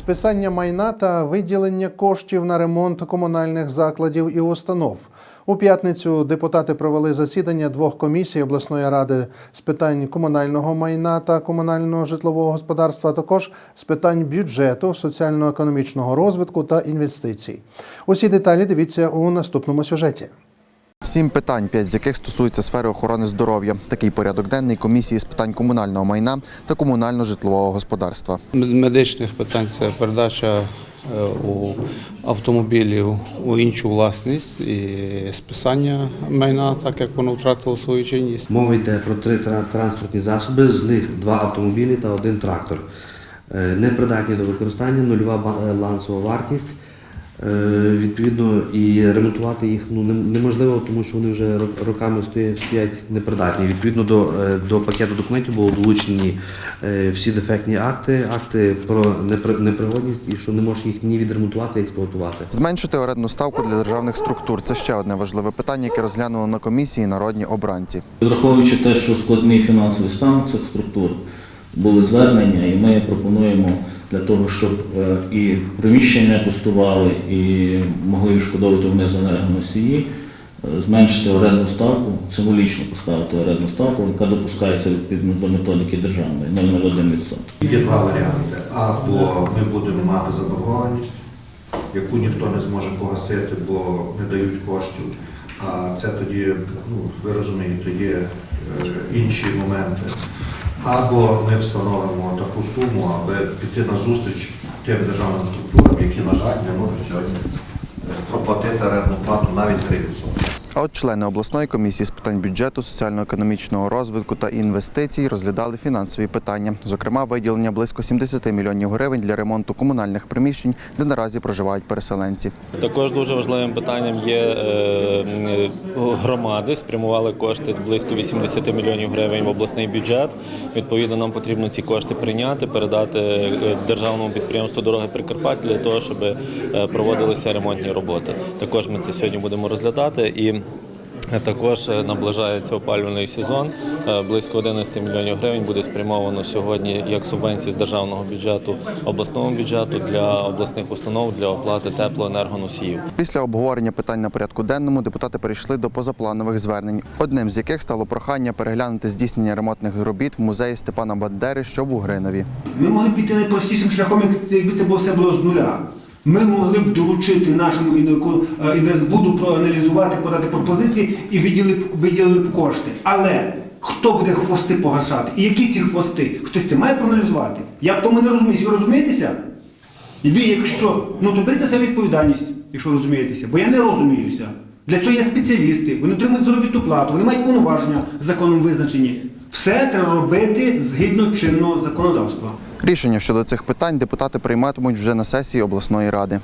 списання майна та виділення коштів на ремонт комунальних закладів і установ. У п'ятницю депутати провели засідання двох комісій обласної ради з питань комунального майна та комунального житлового господарства, а також з питань бюджету, соціально-економічного розвитку та інвестицій. Усі деталі дивіться у наступному сюжеті. Сім питань, п'ять з яких стосуються сфери охорони здоров'я. Такий порядок денний комісії з питань комунального майна та комунально-житлового господарства. медичних питань це передача е, у автомобілів у іншу власність і списання майна, так як воно втратило свою чинність. Мова йде про три транспортні засоби, з них два автомобілі та один трактор. Е, Непридатні до використання, нульова ба- е, лансова вартість. Е, Відповідно, і ремонтувати їх ну, неможливо, тому що вони вже ро- роками стоять, стоять непридатні. Відповідно до, е, до пакету документів було долучені е, всі дефектні акти, акти про непри- непригодність і що не можеш їх ні відремонтувати, ні експлуатувати. Зменшити орендну ставку для державних структур це ще одне важливе питання, яке розглянули на комісії народні обранці. Враховуючи те, що складний фінансовий стан цих структур, були звернення, і ми пропонуємо для того, щоб е, і приміщення пустували, і могли відшкодовувати вони за енергоносії, е, зменшити орендну ставку, символічно поставити орендну ставку, яка допускається відповідно до методики державної 0,01%. Є два варіанти. Або ми будемо мати заборгованість, яку ніхто не зможе погасити, бо не дають коштів. А це тоді, ну, ви розумієте, є е, інші моменти. Або ми встановимо таку суму, аби піти на зустріч тим державним структурам, які, на жаль, не можуть сьогодні е, проплатити рентну плату навіть 3%. А от члени обласної комісії з питань бюджету, соціально-економічного розвитку та інвестицій розглядали фінансові питання, зокрема виділення близько 70 мільйонів гривень для ремонту комунальних приміщень, де наразі проживають переселенці. Також дуже важливим питанням є е, громади. Спрямували кошти близько 80 мільйонів гривень в обласний бюджет. Відповідно, нам потрібно ці кошти прийняти, передати е, державному підприємству дороги Прикарпаття для того, щоб е, проводилися ремонтні роботи. Також ми це сьогодні будемо розглядати і. Також е, наближається опалювальний сезон. Е, Близько 11 мільйонів гривень буде спрямовано сьогодні як субвенції з державного бюджету обласного бюджету для обласних установ для оплати теплоенергоносіїв. Після обговорення питань на порядку денному депутати перейшли до позапланових звернень, одним з яких стало прохання переглянути здійснення ремонтних робіт в музеї Степана Бандери, що в Угринові. Ми могли піти найпростішим шляхом, як- якби це було все було з нуля. Ми могли б доручити нашому е, інвестбуду проаналізувати, подати пропозиції і виділили, б- виділили б кошти. Але хто буде хвости погашати? І які ці хвости? Хтось це має проаналізувати? Я в тому не розуміюся. Ви розумієтеся? Ви, якщо, ну то берете себе відповідальність, якщо розумієтеся, бо я не розуміюся. Для цього є спеціалісти, вони отримують заробітну плату, вони мають повноваження законом визначені. Все треба робити згідно чинного законодавства. Рішення щодо цих питань депутати прийматимуть вже на сесії обласної ради.